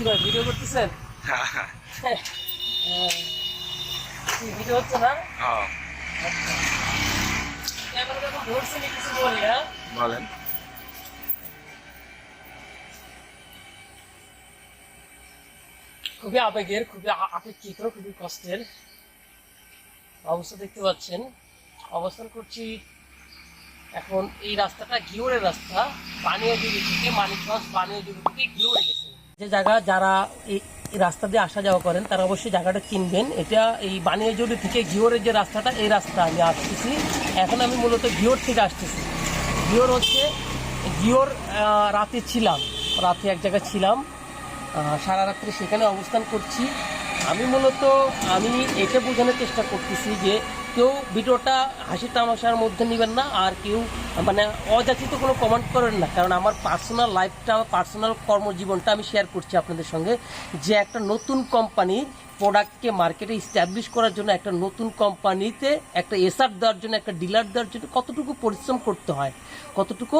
কি ভাই ভিডিও করতেছেন? হ্যাঁ ভিডিও হচ্ছে না? হ্যাঁ। ক্যামেরা যখন ধরছেন কিছু বলি হ্যাঁ বলেন। খুবই আবেগের খুবই আপেক্ষিত খুবই কষ্টের অবস্থা দেখতে পাচ্ছেন। অবস্থান করছি এখন এই রাস্তাটা গিওরের রাস্তা বানিয়াজুড়ি থেকে মানিকগঞ্জ বানিয়াজুড়ি থেকে গেছে যে জায়গা যারা রাস্তা দিয়ে আসা যাওয়া করেন তারা অবশ্যই জায়গাটা চিনবেন এটা এই বানিয়াজুড়ি থেকে গিওরের যে রাস্তাটা এই রাস্তা আমি আসতেছি। এখন আমি মূলত গিওর থেকে আসতেছি। গিওর হচ্ছে আহ, রাতে ছিলাম। রাতে এক জায়গায় ছিলাম। সারা রাত্রে সেখানে অবস্থান করছি। আমি মূলত আমি এটা বোঝানোর চেষ্টা করতেছি যে কেউ ভিডিওটা হাসি তামাশার মধ্যে নেবেন না, আর কেউ মানে অযাচিত কোনো কমেন্ট করেন না। কারণ আমার পার্সোনাল লাইফটা আমার পার্সোনাল কর্মজীবনটা আমি শেয়ার করছি আপনাদের সঙ্গে যে একটা নতুন কোম্পানির প্রোডাক্টকে মার্কেটে স্ট্যাবলিশ করার জন্য, একটা নতুন কোম্পানিতে একটা এসআর দেওয়ার জন্য, একটা ডিলার দেওয়ার জন্য কতটুকু পরিশ্রম করতে হয়, কতটুকু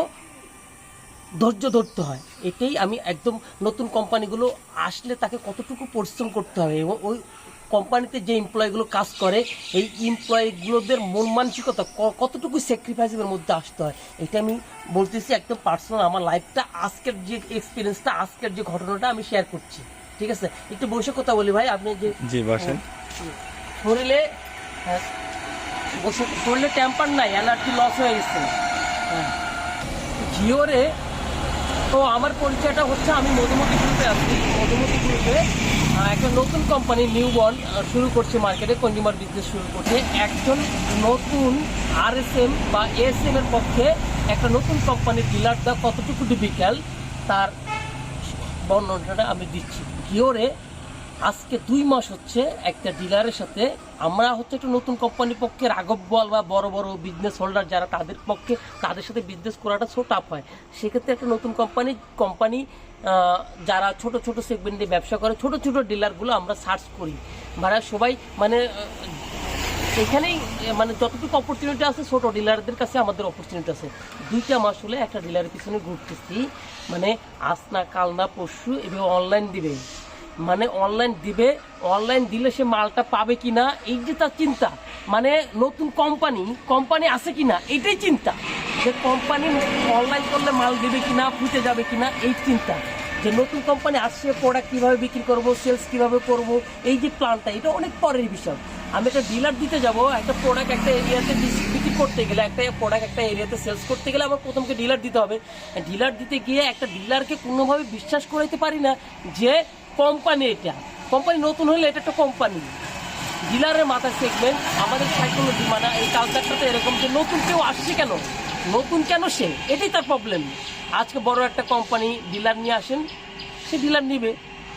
ধৈর্য ধরতে হয়, এটাই আমি একদম নতুন কোম্পানিগুলো আসলে তাকে কতটুকু পরিশ্রম করতে হবে। এবং ওই কোম্পানিতে যে এমপ্লয়িগুলো কাজ করে এই এমপ্লয়িগুলোদের মন মানসিকতা কতটুকু স্যাক্রিফাইসের মধ্যে আসতে হয় এটা আমি বলতেছি একদম পার্সোনাল আমার লাইফটা আজকের যে এক্সপিরিয়েন্সটা আজকের যে ঘটনাটা আমি শেয়ার করছি ঠিক আছে? একটু বসে কথা বলি ভাই আপনি যে জি বসেন। শরীরে হ্যাঁ, শরীরে টেম্পার নাই এনার্জি লস হয়ে গেছে। হ্যাঁ। জিওরে তো আমার পরিচয়টা হচ্ছে আমি মধুমতি গ্রুপে আছি মধুমতি গ্রুপে একটা নতুন কোম্পানি নিউ বন শুরু করছে মার্কেটে কনজিউমার বিজনেস শুরু করছে। একজন নতুন আর বা এস এর পক্ষে একটা নতুন কোম্পানির ডিলার দেওয়া কতটুকু ডিফিকাল্ট তার বর্ণনাটা আমি দিচ্ছি। গিওরে আজকে দুই মাস হচ্ছে একটা ডিলারের সাথে আমরা হচ্ছে একটা নতুন কোম্পানির পক্ষে রাঘব বল বা বড় বড় বিজনেস হোল্ডার যারা তাদের পক্ষে তাদের সাথে বিজনেস করাটা ছো টাফ হয়। সেক্ষেত্রে একটা নতুন কোম্পানি কোম্পানি যারা ছোট ছোট সেগমেন্টে ব্যবসা করে, ছোট ছোট ডিলারগুলো আমরা সার্চ করি। মানে সবাই মানে এখানেই মানে যতটুকু অপরচুনিটি আছে, ছোট ডিলারদের কাছে আমাদের অপরচুনিটি আছে। দুইটা মাস হলে একটা ডিলারের পিছনে ঘুরতেছি। মানে আজ না, কাল না, পরশু এভাবে অনলাইন দিবে। মানে অনলাইন দিবে অনলাইন দিলে সে মালটা পাবে কিনা, এই যে তার চিন্তা। মানে নতুন কোম্পানি কোম্পানি আছে কিনা, এটাই চিন্তা। যে কোম্পানি অনলাইন করলে মাল দেবে কিনা ফুটে যাবে কিনা, এই চিন্তা। যে নতুন কোম্পানি আসছে প্রোডাক্ট কীভাবে বিক্রি করব সেলস কীভাবে করব, এই যে প্ল্যানটা এটা অনেক পরের বিষয়। আমি একটা ডিলার দিতে যাব, একটা প্রোডাক্ট একটা এরিয়াতে বিক্রি করতে গেলে, একটা প্রোডাক্ট একটা এরিয়াতে সেলস করতে গেলে আমার প্রথমকে ডিলার দিতে হবে। ডিলার দিতে গিয়ে একটা ডিলারকে কোনোভাবে বিশ্বাস করাইতে পারি না যে কোম্পানি এটা। কোম্পানি নতুন হলে এটা একটা কোম্পানি ডিলারের মাথায় সেগমেন্ট আমাদের সাইকোলজি মানে এই কালচারটা তো এরকম যে নতুন কেউ আসছে কেন? নতুন কেন সে? এটাই তার প্রবলেম আজকে বড় একটা কোম্পানি ডিলার নিয়ে আসেন, সে ডিলার নিবে।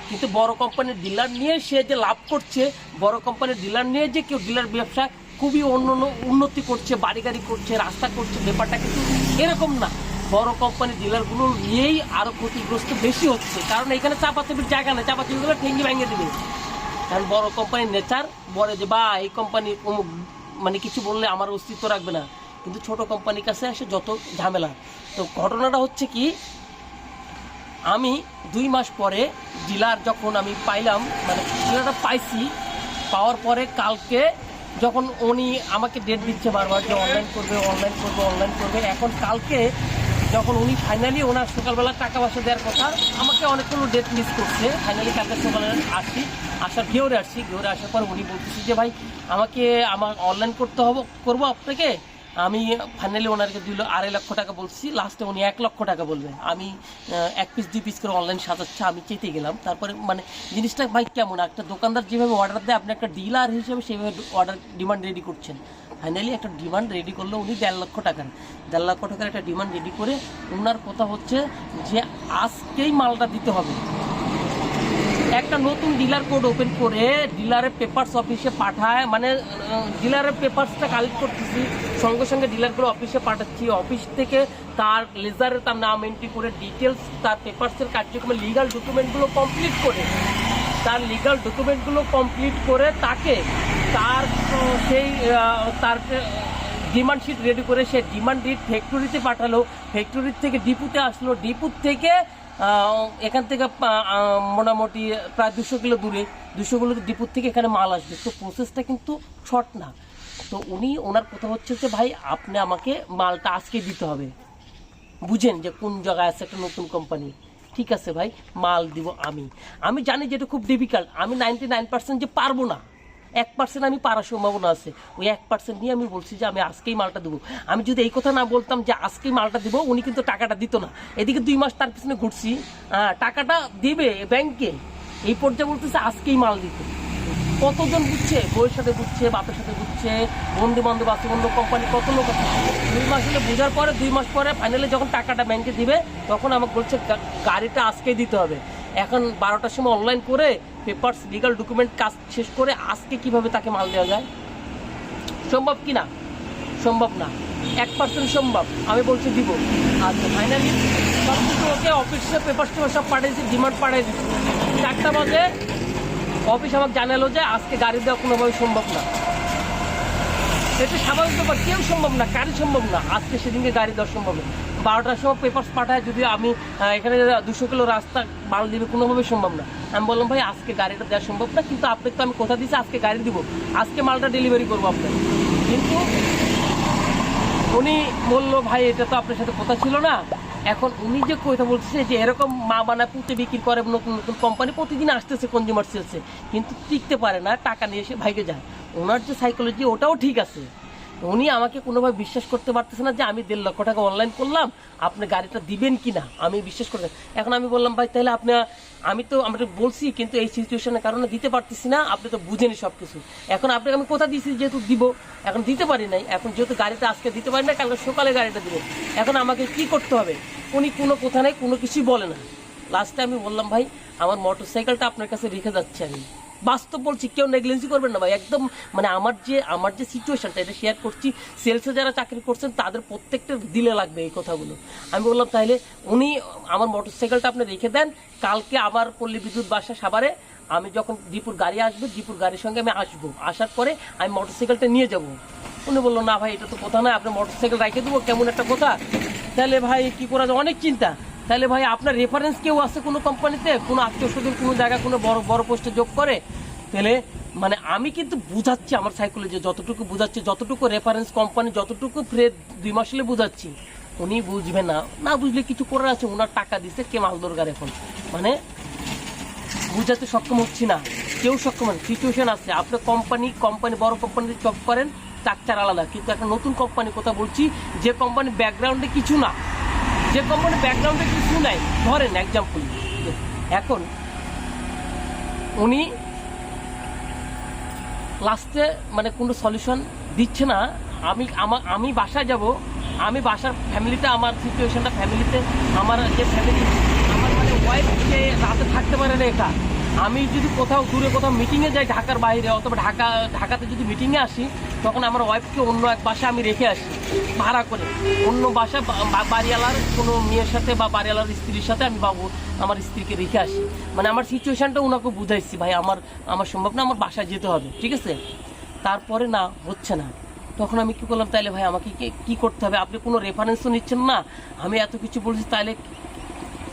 কিন্তু বড় কোম্পানির ডিলার নিয়ে সে যে লাভ করছে, বড় কোম্পানির ডিলার নিয়ে যে কেউ ডিলার ব্যবসা, খুবই অন্য অন্য উন্নতি করছে বাড়ি গাড়ি করছে, রাস্তা করছে ব্যাপারটা কিন্তু এরকম না। বড় কোম্পানির ডিলারগুলো নিয়েই আরও ক্ষতিগ্রস্ত বেশি হচ্ছে। কারণ এখানে চাপা চাপাচাপির জায়গা নেই, চাপাচাপিগুলো ঠেঙ্গি ভেঙে দেবে। কারণ বড় কোম্পানির নেচার, বলে যে, বা, এই কোম্পানি অমুক মানে কিছু বললে আমার অস্তিত্ব রাখবে না। কিন্তু ছোট কোম্পানির কাছে আসে যত ঝামেলা। তো ঘটনাটা হচ্ছে কি, আমি দুই মাস পরে ডিলার যখন আমি পাইলাম মানে ডিলারটা পাইছি, পাওয়ার পরে কালকে যখন উনি আমাকে ডেট দিচ্ছে বারবার যে, অনলাইন করবে অনলাইন করবে অনলাইন করবে। এখন কালকে যখন উনি ফাইনালি ওনার সকালবেলা টাকা পয়সা দেওয়ার কথা, আমাকে অনেকগুলো ডেট মিস করছে। ফাইনালি কালকে সকালে আসছি, আসার ঘেউরে আসছি। ঘেউরে আসার পর উনি বলতেছি যে, ভাই, আমাকে আমার অনলাইন করতে হবে, করব আপনাকে? আমি ফাইনালি ওনারকে দিল আড়াই লক্ষ টাকা বলছি। লাস্টে উনি এক লক্ষ টাকা বলবেন আমি এক পিস দুই পিস করে অনলাইন সাজাচ্ছে, আমি চেতে গেলাম। তারপরে মানে জিনিসটা ভাই কেমন? একটা দোকানদার যেভাবে অর্ডার দেয়, আপনি একটা ডিলার হিসেবে সেভাবে অর্ডার ডিমান্ড রেডি করছেন। ফাইনালি একটা ডিমান্ড রেডি করল উনি দেড় লক্ষ টাকার দেড় লক্ষ টাকার একটা ডিমান্ড রেডি করে ওনার কথা হচ্ছে যে আজকেই মালটা দিতে হবে। একটা নতুন ডিলার কোড ওপেন করে ডিলারের পেপারস অফিসে পাঠায় মানে ডিলারের পেপারসটা কালেক্ট করতেছি, সঙ্গে সঙ্গে ডিলারগুলো অফিসে পাঠাচ্ছি। অফিস থেকে তার লেজারের তার নাম এন্ট্রি করে ডিটেলস তার পেপারসের কার্যক্রমে লিগাল ডকুমেন্টগুলো কমপ্লিট করে, তার লিগাল ডকুমেন্টগুলো কমপ্লিট করে তাকে তার সেই তার ডিমান্ড শিট রেডি করে সে ডিমান্ড শিট ফ্যাক্টরিতে পাঠালো। ফ্যাক্টরির থেকে ডিপুতে আসলো। ডিপুর থেকে এখান থেকে মোটামুটি প্রায় দুশো কিলো দূরে। দুশো কিলো ডিপুর থেকে এখানে মাল আসবে। তো প্রসেসটা কিন্তু শর্ট না। তো উনি, ওনার কথা হচ্ছে যে, ভাই, আপনি আমাকে মালটা আজকে দিতে হবে। বুঝেন যে কোন জায়গায় আছে একটা নতুন কোম্পানি ঠিক আছে ভাই, মাল দিব আমি। আমি জানি যে এটা খুব ডিফিকাল্ট আমি নাইনটি নাইন পার্সেন্ট যে পারব না। এক পার্সেন্ট আমি পারার সম্ভাবনা আছে। ওই এক পার্সেন্ট নিয়ে আমি বলছি যে আমি আজকেই মালটা দেবো। আমি যদি এই কথা না বলতাম যে আজকেই মালটা দিব, উনি কিন্তু টাকাটা দিত না। এদিকে দুই মাস তার পিছনে ঘুরছি। টাকাটা দিবে ব্যাংকে। এই পর্যায়ে বলতেছে আজকেই মাল দিতে। কতজন বুঝছে? বউয়ের সাথে বুঝছে, বাপের সাথে বুঝছে বন্ধু বান্ধব আছে, অন্য কোম্পানি কত লোক আছে? দুই মাস হলে বোঝার পরে, দুই মাস পরে ফাইনালি যখন টাকাটা ব্যাংকে দিবে, তখন আমাকে বলছে গাড়িটা আজকেই দিতে হবে। এখন বারোটার সময় অনলাইন করে পেপারস লিগাল ডকুমেন্ট কাজ শেষ করে আজকে কীভাবে তাকে মাল দেওয়া যায়? সম্ভব কি না? সম্ভব না। এক পার্সেন্ট সম্ভব। আমি বলছি দিব। আচ্ছা ফাইনালি সব কিছু ওকে অফিসে পেপার টেপার সব পাঠিয়েছি ডিমান্ড পাঠিয়ে দিচ্ছি চারটা বাজে অফিস আমাকে জানালো যে আজকে গাড়ি দেওয়া কোনোভাবে সম্ভব না। এটা স্বাভাবিক ব্যাপার। কেউ সম্ভব না, কারই সম্ভব না। আজকে সেদিনকে গাড়ি দেওয়া সম্ভব না। বারোটার সময় পেপার্স পাঠায়, যদি আমি এখানে দুশো কিলো রাস্তা মাল দিবে কোনোভাবে সম্ভব না। আমি বললাম, ভাই, আজকে গাড়িটা দেওয়া সম্ভব না, কিন্তু আপনাকে তো আমি কথা দিচ্ছি আজকে গাড়ি দিব। আজকে মালটা ডেলিভারি করব আপনাকে। কিন্তু উনি বলল, ভাই, এটা তো আপনার সাথে কথা ছিল না। এখন উনি যে কথা বলছে যে এরকম মা বানা পুঁতে বিক্রি করে, নতুন নতুন কোম্পানি প্রতিদিন আসতেছে কনজিউমার সেলসে কিন্তু টিকতে পারে না, টাকা নিয়ে এসে ভাইকে যায়। ওনার যে সাইকোলজি ওটাও ঠিক আছে। উনি আমাকে কোনোভাবে বিশ্বাস করতে পারতেছে না যে আমি দেড় লক্ষ টাকা অনলাইন করলাম, আপনি গাড়িটা দিবেন কি না আমি বিশ্বাস করতে এখন আমি বললাম, ভাই, তাহলে আপনি আমি তো, আমরা বলছি, কিন্তু এই সিচুয়েশনের কারণে দিতে পারতেছি না, আপনি তো বুঝেনি সব কিছু এখন আপনাকে আমি কথা দিয়েছি যেহেতু দিব? এখন দিতে পারি নাই। এখন যেহেতু গাড়িটা আজকে দিতে পারি না কালকে সকালে গাড়িটা দিবে। এখন আমাকে কি করতে হবে? উনি কোনো কথা নেই, কোনো কিছুই বলে না। লাস্টে আমি বললাম, ভাই, আমার মোটর সাইকেলটা আপনার কাছে রেখে যাচ্ছে আমি। বাস্তব বলছি, কেউ নেগলেন্সি করবেন না ভাই। একদম মানে আমার যে আমার যে সিচুয়েশনটা এটা শেয়ার করছি। সেলসে যারা চাকরি করছেন, তাদের প্রত্যেকটা দিলে লাগবে এই কথাগুলো। আমি বললাম, তাহলে উনি আমার মোটর সাইকেলটা আপনি রেখে দেন। কালকে আবার পল্লী বিদ্যুৎ বাসা সাবারে আমি যখন দীপুর গাড়ি আসবে দীপুর গাড়ির সঙ্গে আমি আসব। আসার পরে আমি মোটর সাইকেলটা নিয়ে যাব। উনি বলল, না ভাই, এটা তো কথা নয়। আপনি মোটর সাইকেল রেখে দেবো, কেমন একটা কথা? তাহলে ভাই, কি করা যায়? অনেক চিন্তা। তাহলে ভাই, আপনার রেফারেন্স কেউ আছে কোনো কোম্পানিতে কোনো আত্মীয় স্বজন কোনো জায়গায় কোনো বড় বড় পোস্টে যোগ করে? তাহলে মানে আমি কিন্তু বুঝাচ্ছি আমার সাইকোলজি যতটুকু বুঝাচ্ছি, যতটুকু রেফারেন্স কোম্পানি যতটুকু ফ্রে দুই মাস হলে বুঝাচ্ছি। উনি বুঝবে না। না বুঝলে কিছু করার আছে ওনার টাকা দিচ্ছে কে মাল দরকার এখন? মানে বুঝাতে সক্ষম হচ্ছি না। কেউ সক্ষম না সিচুয়েশন আছে। আপনি কোম্পানি কোম্পানি বড় কোম্পানিতে জব করেন, চাকচার আলাদা। কিন্তু একটা নতুন কোম্পানি কথা বলছি, যে কোম্পানি ব্যাকগ্রাউন্ডে কিছু না। যে কোম্পানি ব্যাকগ্রাউন্ডে কিছু নাই, ধরেন এক্সাম্পল এখন উনি লাস্টে মানে কোনো সলিউশন দিচ্ছে না। আমি আমার আমি বাসায় যাব, আমি বাসার ফ্যামিলিতে আমার সিচুয়েশনটা ফ্যামিলিতে আমার যে ফ্যামিলি আমার মানে ওয়াইফ যে রাতে থাকতে পারে না একা আমি যদি কোথাও দূরে কোথাও মিটিংয়ে যাই ঢাকার বাইরে, অথবা ঢাকা, ঢাকাতে যদি মিটিংয়ে আসি, তখন আমার ওয়াইফকে অন্য এক বাসায় আমি রেখে আসি, ভাড়া করে। অন্য বাসায় বাড়িওয়ালার কোনো মেয়ের সাথে বা বাড়িওয়ালার স্ত্রীর সাথে আমি বাবু, আমার স্ত্রীকে রেখে আসি। মানে আমার সিচুয়েশনটা ওনাকে বুঝাইছি, ভাই, আমার আমার সম্ভব না, আমার বাসায় যেতে হবে। ঠিক আছে? তারপরে না, হচ্ছে না। তখন আমি কী করলাম, তাইলে ভাই, আমাকে কি- করতে হবে? আপনি কোনো রেফারেন্সও নিচ্ছেন না? আমি এত কিছু বলছি তাহলে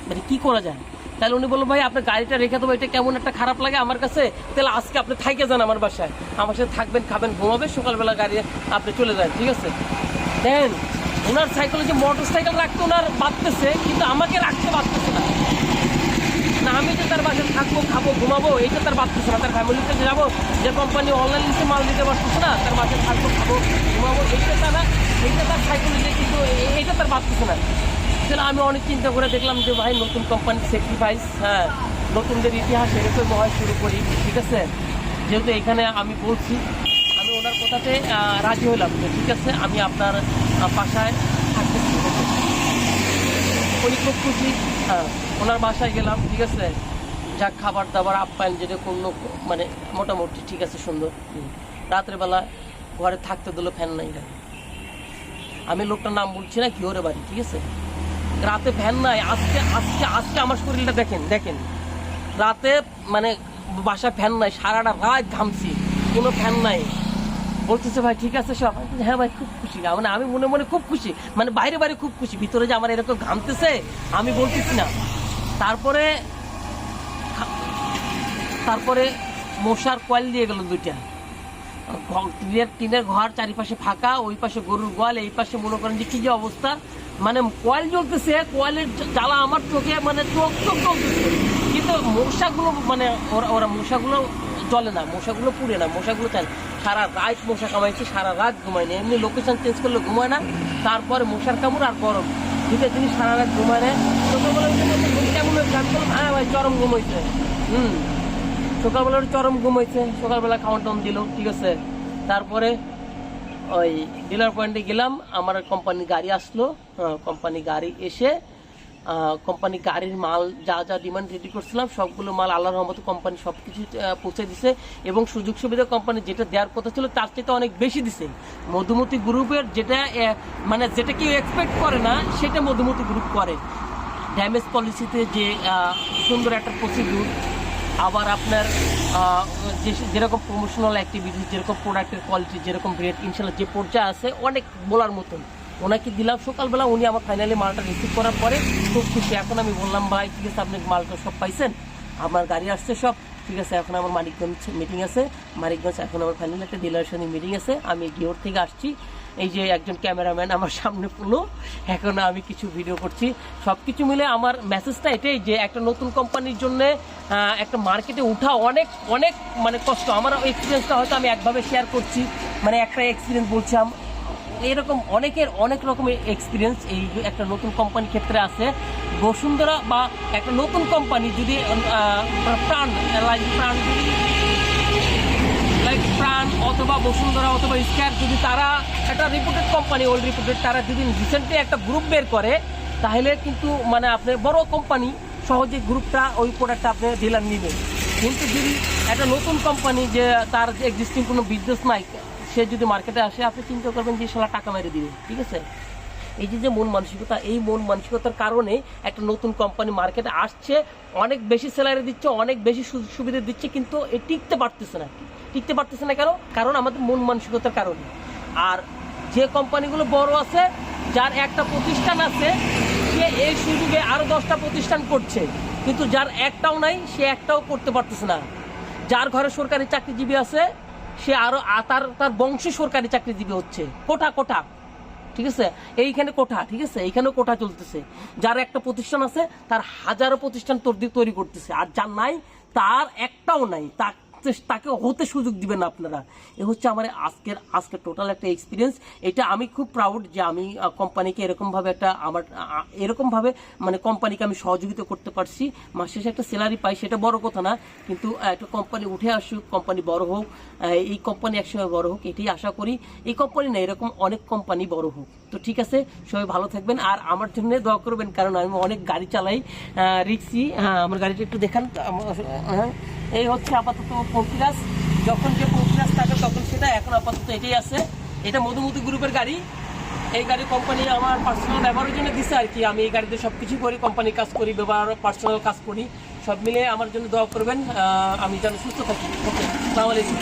মানে কী করা যায়? তাহলে উনি বলল, ভাই, আপনার গাড়িটা রেখে দেবো, এটা কেমন একটা খারাপ লাগে আমার কাছে। তাহলে আজকে আপনি থাইকে যান আমার বাসায়। আমার সাথে থাকবেন, খাবেন ঘুমাবে সকালবেলা গাড়ি আপনি চলে যান, ঠিক আছে? দেন ওনার সাইকেলে মোটর সাইকেল রাখতে ওনার বাঁধতেছে, কিন্তু আমাকে রাখতে বাঁধতেছে না। না, আমি যে তার বাসায় থাকব, খাব, ঘুমাবো এইটা তার বাঁধতেছে না। তার ফ্যামিলিতে যাব, যে কোম্পানি অনলাইন লিস্টে মাল দিতে পারতেছে না, তার বাসায় থাকব, খাব, ঘুমাবো এইটা তারা এইটা তার সাইকোলজি কিন্তু এইটা তার বাঁধতেছে না। তাহলে আমি অনেক চিন্তা করে দেখলাম যে ভাই নতুন কোম্পানির স্যাক্রিফাইস হ্যাঁ নতুনদের ইতিহাস এরকম হয় শুরু করি ঠিক আছে? যেহেতু এখানে আমি বলছি আমি ওনার কথাতে রাজি হলাম যে ঠিক আছে আমি আপনার বাসায় থাকতেছি উনি খুব খুশি হ্যাঁ ওনার বাসায় গেলাম ঠিক আছে? যাক খাবার দাবার আপ্যায়ন যেটা কোনো মানে মোটামুটি ঠিক আছে সুন্দর। রাত্রেবেলা ঘরে থাকতে দিলো ফ্যান নাই আমি লোকটার নাম বলছি না কি ওরে বাড়ি ঠিক আছে? রাতে ভ্যান নাই, আজকে আজকে আজকে আমার শরীরটা দেখেন দেখেন। রাতে মানে বাসায় ফ্যান নাই, সারাটা রাত ঘামছি, কোনো ফ্যান নাই। বলতেছে, ভাই, ঠিক আছে, সব। হ্যাঁ ভাই, খুব খুশি। মানে আমি মনে মনে খুব খুশি মানে বাইরে বাইরে খুব খুশি। ভিতরে যে আমার এরকম ঘামতেছে, আমি বলতেছি না। তারপরে তারপরে মশার কয়েল দিয়ে গেল দুইটা। টিনের টিনের ঘর চারিপাশে ফাঁকা, ওই পাশে গরুর গোয়াল, এই পাশে মনে করেন যে কি যে অবস্থা। মানে কয়েল জ্বলতেছে কয়েলের জ্বালা আমার চোখে মানে চোখ চোখ জ্বলতেছে কিন্তু মশাগুলো মানে ওরা ওরা মশাগুলো জ্বলে না, মশাগুলো পুড়ে না, মশাগুলো চায় সারা রাত মশা কামাইছে, সারা রাত ঘুমায় না। এমনি লোকেশন চেঞ্জ করলে ঘুমায় না, তারপরে মশার কামড় আর গরম। দুটো জিনিস সারা রাত ঘুমায় না। হ্যাঁ ভাই, চরম ঘুমাইছে হুম। সকালবেলা চরম ঘুমাইছে সকালবেলা খাওয়ান টাউন দিল, ঠিক আছে। তারপরে ওই ডিলার পয়েন্টে গেলাম, আমার কোম্পানি গাড়ি আসলো কোম্পানি গাড়ি এসে কোম্পানি গাড়ির মাল যা যা ডিমান্ড রেডি করছিলাম, সবগুলো মাল আল্লাহর রহমত কোম্পানি সব কিছু পৌঁছে দিছে এবং সুযোগ সুবিধা কোম্পানি যেটা দেওয়ার কথা ছিল, তার চেয়ে অনেক বেশি দিছে। মধুমতি গ্রুপের যেটা মানে যেটা কেউ এক্সপেক্ট করে না, সেটা মধুমতি গ্রুপ করে। ড্যামেজ পলিসিতে যে সুন্দর একটা প্রসিডিউর আবার আপনার যে- যেরকম প্রমোশনাল অ্যাক্টিভিটিস যেরকম প্রোডাক্টের কোয়ালিটি যেরকম রেট ইনশাল্লাহ যে পর্যায়ে আছে, অনেক বলার মতন। ওনাকে দিলাম সকালবেলা, উনি আমার ফাইনালি মালটা রিসিভ করার পরে খুব খুশি। এখন আমি বললাম, ভাই, ঠিক আছে, আপনি মালটা সব পাইছেন? আমার গাড়ি আসছে সব। ঠিক আছে, এখন আমার মানিকগঞ্জ মিটিং আছে। মানিকগঞ্জ, এখন আমার ফাইনাল একটা ডিলারের সঙ্গে মিটিং আছে। আমি গিওর থেকে আসছি। এই যে একজন ক্যামেরাম্যান আমার সামনে পড়ল এখন আমি কিছু ভিডিও করছি। সব কিছু মিলে আমার মেসেজটা এটাই যে একটা নতুন কোম্পানির জন্য একটা মার্কেটে উঠা অনেক অনেক মানে কষ্ট। আমার এক্সপিরিয়েন্সটা হয়তো আমি একভাবে শেয়ার করছি। মানে একটা এক্সপিরিয়েন্স বলছিলাম। এরকম অনেকের অনেক রকমের এক্সপিরিয়েন্স এই একটা নতুন কোম্পানি ক্ষেত্রে আছে। বসুন্ধরা বা একটা নতুন কোম্পানি যদি প্রাণ প্রাণ যদি অথবা বসুন্ধরা অথবা স্ক্যার যদি তারা একটা রিপুটেড কোম্পানি ওল্ড রিপুটেড তারা যদি রিসেন্টলি একটা গ্রুপ বের করে, তাহলে কিন্তু মানে আপনার বড় কোম্পানি সহজে গ্রুপটা ওই প্রোডাক্টটা আপনি ডিলার নেবেন। কিন্তু যদি একটা নতুন কোম্পানি যে তার এক্সিস্টিং কোনো বিজনেস নাই, সে যদি মার্কেটে আসে, আপনি চিন্তা করবেন যে সালা টাকা মেরে দিবেন ঠিক আছে? এই যে যে মন মানসিকতা, এই মন মানসিকতার কারণে একটা নতুন কোম্পানি মার্কেটে আসছে। অনেক বেশি স্যালারি দিচ্ছে, অনেক বেশি সুবিধা দিচ্ছে, কিন্তু এ টিকতে পারতেছে না। টিকতে পারতেছে না কেন? কারণ আমাদের মন মানসিকতার কারণে। আর যে কোম্পানিগুলো বড় আছে, যার একটা প্রতিষ্ঠান আছে, সে এই সুযোগে আরও দশটা প্রতিষ্ঠান করছে। কিন্তু যার একটাও নাই, সে একটাও করতে পারতেছে না। যার ঘরে সরকারি চাকরিজীবী আছে, সে আরও আ- তার তার বংশী সরকারি চাকরিজীবী হচ্ছে। কোঠা কোঠা ঠিক আছে? এইখানে কোঠা, ঠিক আছে? এইখানেও কোঠা চলতেছে। যার একটা প্রতিষ্ঠান আছে, তার হাজারো প্রতিষ্ঠান তৈরি তৈরি করতেছে। আর যার নাই, তার একটাও নাই। তা তাকে হতে সুযোগ দিবেন আপনারা। এ হচ্ছে আমার আজকের, আজকে টোটাল একটা এক্সপিরিয়েন্স এটা আমি খুব প্রাউড যে আমি কোম্পানিকে এরকমভাবে একটা আমার এরকমভাবে মানে কোম্পানিকে আমি সহযোগিতা করতে পারছি। মাস শেষে একটা স্যালারি পাই, সেটা বড় কথা না। কিন্তু একটা কোম্পানি উঠে আসুক কোম্পানি বড় হোক এই কোম্পানি একসময় বড় হোক, এটাই আশা করি। এই কোম্পানি না, এরকম অনেক কোম্পানি বড় হোক। তো ঠিক আছে, সবাই ভালো থাকবেন। আর আমার জন্য দোয়া করবেন, কারণ আমি অনেক গাড়ি চালাই রিক্সি। আমার গাড়িটা একটু দেখান। হ্যাঁ। এই হচ্ছে আপাতত পঙ্কিরাজ। যখন যে পঙ্কিরাজ থাকে, তখন সেটা এখন আপাতত এটাই আছে। এটা মধুমতি গ্রুপের গাড়ি। এই গাড়ি কোম্পানি আমার পার্সোনাল ব্যবহারের জন্য দিছে আর কি। আমি এই গাড়িতে সব কিছু করি কোম্পানি কাজ করি, ব্যবহার পার্সোনাল কাজ করি। সব মিলে আমার জন্য দোয়া করবেন। আমি যেন সুস্থ থাকি। ওকে আসসালামু আলাইকুম।